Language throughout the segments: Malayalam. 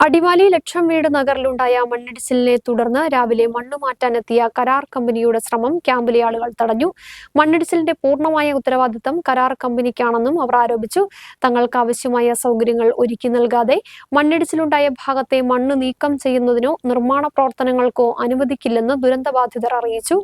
അടിമാലി ലക്ഷം വീട് നഗറിലുണ്ടായ മണ്ണിടിച്ചിലിനെ തുടർന്ന് രാവിലെ മണ്ണ് മാറ്റാനെത്തിയ കരാർ കമ്പനിയുടെ ശ്രമം ക്യാമ്പിലെ ആളുകൾ തടഞ്ഞു. മണ്ണിടിച്ചിലിന്റെ പൂർണമായ ഉത്തരവാദിത്തം കരാർ കമ്പനിക്കാണെന്നും അവർ ആരോപിച്ചു. തങ്ങൾക്ക് ആവശ്യമായ സൗകര്യങ്ങൾ ഒരുക്കി നൽകാതെ മണ്ണിടിച്ചിലുണ്ടായ ഭാഗത്തെ മണ്ണ് നീക്കം ചെയ്യുന്നതിനോ നിർമ്മാണ പ്രവർത്തനങ്ങൾക്കോ അനുവദിക്കില്ലെന്ന് ദുരന്തബാധിതർ അറിയിച്ചു.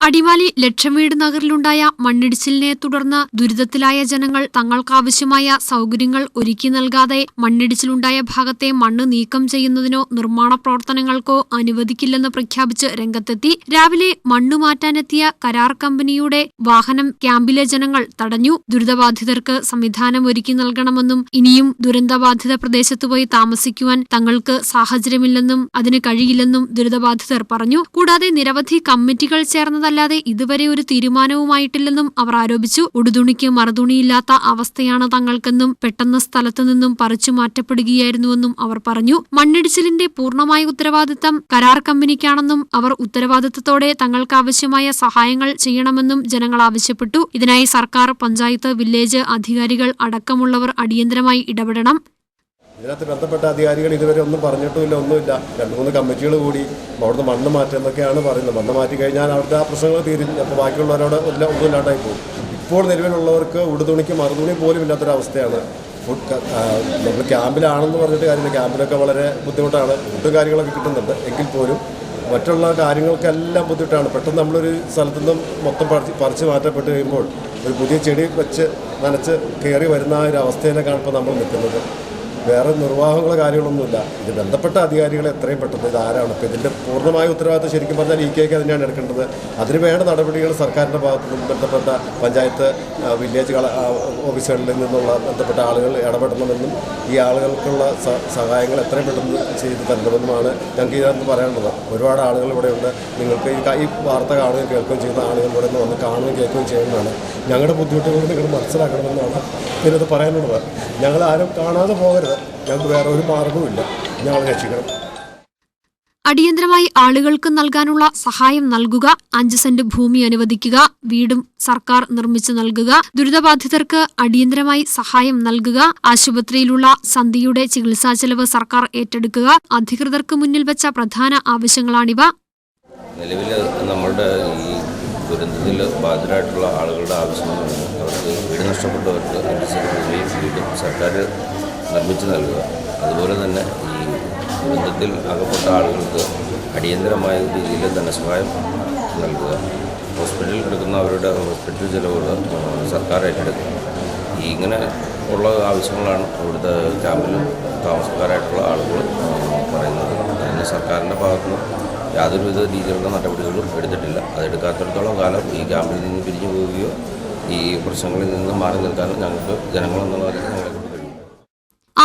അടിമാലി ലക്ഷംവീട് നഗറിലുണ്ടായ മണ്ണിടിച്ചിലിനെ തുടർന്ന് ദുരിതത്തിലായ ജനങ്ങൾ തങ്ങൾക്കാവശ്യമായ സൗകര്യങ്ങൾ ഒരുക്കി നൽകാതെ മണ്ണിടിച്ചിലുണ്ടായ ഭാഗത്തെ മണ്ണ് നീക്കം ചെയ്യുന്നതിനോ നിർമ്മാണ പ്രവർത്തനങ്ങൾക്കോ അനുവദിക്കില്ലെന്ന് പ്രഖ്യാപിച്ച് രംഗത്തെത്തി. രാവിലെ മണ്ണ് മാറ്റാനെത്തിയ കരാർ കമ്പനിയുടെ വാഹനം ക്യാമ്പിലെ ജനങ്ങൾ തടഞ്ഞു. ദുരിതബാധിതർക്ക് സംവിധാനം ഒരുക്കി നൽകണമെന്നും ഇനിയും ദുരന്തബാധിത പ്രദേശത്ത് പോയി താമസിക്കുവാൻ തങ്ങൾക്ക് സാഹചര്യമില്ലെന്നും അതിന് കഴിയില്ലെന്നും ദുരിതബാധിതർ പറഞ്ഞു. കൂടാതെ നിരവധി കമ്മിറ്റികൾ ചേർന്നതല്ലാതെ ഇതുവരെ ഒരു തീരുമാനവുമായിട്ടില്ലെന്നും അവർ ആരോപിച്ചു. ഉടുതുണിക്ക് മറുതുണിയില്ലാത്ത അവസ്ഥയാണ് തങ്ങൾക്കെന്നും പെട്ടെന്ന് സ്ഥലത്തു നിന്നും പറിച്ചു മാറ്റപ്പെടുകയായിരുന്നുവെന്നും അവർ പറഞ്ഞു. മണ്ണിടിച്ചിലിന്റെ പൂർണമായ ഉത്തരവാദിത്തം കരാർ കമ്പനിക്കാണെന്നും അവർ ഉത്തരവാദിത്തത്തോടെ തങ്ങൾക്കാവശ്യമായ സഹായങ്ങൾ ചെയ്യണമെന്നും ജനങ്ങൾ ആവശ്യപ്പെട്ടു. ഇതിനായി സർക്കാർ പഞ്ചായത്ത് വില്ലേജ് അധികാരികൾ അടക്കമുള്ളവർ അടിയന്തരമായി ഇടപെടണം. ഇതിനകത്ത് ബന്ധപ്പെട്ട അധികാരികൾ ഇതുവരെ ഒന്നും പറഞ്ഞിട്ടുമില്ല ഒന്നുമില്ല. രണ്ട് മൂന്ന് കമ്മിറ്റികൾ കൂടി അവിടുന്ന് മണ്ണ് മാറ്റുക എന്നൊക്കെയാണ് പറയുന്നത്. മണ്ണ് മാറ്റി കഴിഞ്ഞാൽ അവിടുത്തെ ആ പ്രശ്നങ്ങൾ തീരും. അപ്പോൾ ബാക്കിയുള്ളവരോട് എല്ലാം ഒന്നും ഇല്ലാണ്ടായി പോകും. ഇപ്പോൾ നിലവിലുള്ളവർക്ക് ഉടുതുണിക്ക് മറുതുണി പോലും ഇല്ലാത്തൊരവസ്ഥയാണ്. ഫുഡ് നമ്മൾ ക്യാമ്പിലാണെന്ന് പറഞ്ഞിട്ട് കാര്യമില്ല. ക്യാമ്പിലൊക്കെ വളരെ ബുദ്ധിമുട്ടാണ്. ഫുഡും കാര്യങ്ങളൊക്കെ കിട്ടുന്നുണ്ട്. എങ്കിൽ പോലും മറ്റുള്ള കാര്യങ്ങൾക്കെല്ലാം ബുദ്ധിമുട്ടാണ്. പെട്ടെന്ന് നമ്മളൊരു സ്ഥലത്തു നിന്നും മൊത്തം പറിച്ച് പറിച്ച് മാറ്റപ്പെട്ട് കഴിയുമ്പോൾ ഒരു പുതിയ ചെടി വെച്ച് നനച്ച് കയറി വരുന്ന ആ ഒരു അവസ്ഥയിലേക്കാണ് ഇപ്പോൾ നമ്മൾ നിൽക്കുന്നത്. വേറെ നിർവാഹങ്ങളോ കാര്യങ്ങളൊന്നുമില്ല. ഇത് ബന്ധപ്പെട്ട അധികാരികൾ എത്രയും പെട്ടെന്ന് ഇത് ആരാണ്? ഇപ്പോൾ ഇതിന്റെ പൂർണമായ ഉത്തരവാദിത്തം ശരിക്കും പറഞ്ഞാൽ ഇ കെക്ക് തന്നെയാണ് എടുക്കേണ്ടത്. അതിന് വേണ്ട നടപടികൾ സർക്കാരിന്റെ ഭാഗത്തു നിന്നും ബന്ധപ്പെട്ട പഞ്ചായത്ത് വില്ലേജ് ഓഫീസുകളിൽ നിന്നുള്ള ബന്ധപ്പെട്ട ആളുകൾ ഇടപെടണമെന്നും ഈ ആളുകൾക്കുള്ള സഹായങ്ങൾ എത്രയും പെട്ടെന്ന് ചെയ്ത് തരണമെന്നുമാണ് ഞങ്ങൾക്ക് ഇതിനകത്ത് പറയാനുള്ളത്. ഒരുപാട് ആളുകൾ ഇവിടെയുണ്ട്. നിങ്ങൾക്ക് ഈ വാർത്ത കാണുകയും കേൾക്കുകയും ചെയ്യുന്ന ആളുകൾ ഇവിടെ നിന്ന് വന്ന് കാണുകയും കേൾക്കുകയും ചെയ്യുന്നതാണ്. ഞങ്ങളുടെ ബുദ്ധിമുട്ടുകൾ നിങ്ങൾ മനസ്സിലാക്കണമെന്നാണ് ഇതിനകത്ത് പറയാനുള്ളത്. ഞങ്ങൾ ആരും കാണാതെ പോകരുത്. ഞങ്ങൾക്ക് വേറെ ഒരു മാർഗവുമില്ല ഞങ്ങൾ രക്ഷിക്കണം. അടിയന്തരമായി ആളുകൾക്ക് നൽകാനുള്ള സഹായം നൽകുക അഞ്ച് സെന്റ് ഭൂമി അനുവദിക്കുക വീടും സർക്കാർ നിർമ്മിച്ചു നൽകുക ദുരിതബാധിതർക്ക് അടിയന്തരമായി സഹായം നൽകുക ആശുപത്രിയിലുള്ള സന്ധിയുടെ ചികിത്സാ ചെലവ് സർക്കാർ ഏറ്റെടുക്കുക അധികൃതർക്ക് മുന്നിൽ വെച്ച പ്രധാന ആവശ്യങ്ങളാണിവ. നിലവിൽ ഈ ദുരന്തത്തിൽ ബാധിതരായിട്ടുള്ള ആളുകളുടെ ആവശ്യങ്ങൾ അവർക്ക് വീട് നഷ്ടപ്പെട്ടവർക്ക് വീടും സർക്കാർ നിർമ്മിച്ചു നൽകുക. അതുപോലെ തന്നെ ഈ ദുരന്തത്തിൽ അകപ്പെട്ട ആളുകൾക്ക് അടിയന്തരമായ രീതിയിൽ ധനസഹായം നൽകുക. ഹോസ്പിറ്റലിൽ കിടക്കുന്ന അവരുടെ ഹോസ്പിറ്റൽ ചിലവുകൾ സർക്കാർ ഏറ്റെടുക്കുക ഇങ്ങനെ ഉള്ള ആവശ്യങ്ങളാണ് ഇവിടുത്തെ ക്യാമ്പിൽ താമസക്കാരായിട്ടുള്ള ആളുകൾ പറയുന്നത്. അതിന് സർക്കാരിന്റെ ഭാഗത്തുനിന്ന് യാതൊരുവിധ രീതിയിലുള്ള നടപടികളും എടുത്തിട്ടില്ല. അതെടുക്കാത്തിടത്തോളം കാലം ഈ ക്യാമ്പിൽ നിന്ന് പിരിഞ്ഞു പോവുകയോ ഈ പ്രശ്നങ്ങളിൽ നിന്ന് മാറി നിൽക്കാനോ ഞങ്ങൾക്ക് ജനങ്ങളെന്നുള്ള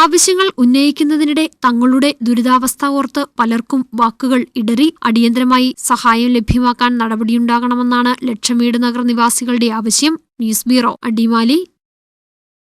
ആവശ്യങ്ങൾ ഉന്നയിക്കുന്നതിനിടെ തങ്ങളുടെ ദുരിതാവസ്ഥ ഓർത്ത് പലർക്കും വാക്കുകൾ ഇടറി അടിയന്തരമായി സഹായം ലഭ്യമാക്കാൻ നടപടിയുണ്ടാകണമെന്നാണ് ലക്ഷംവീട് നഗർ നിവാസികളുടെ ആവശ്യം. News bureau Adimali.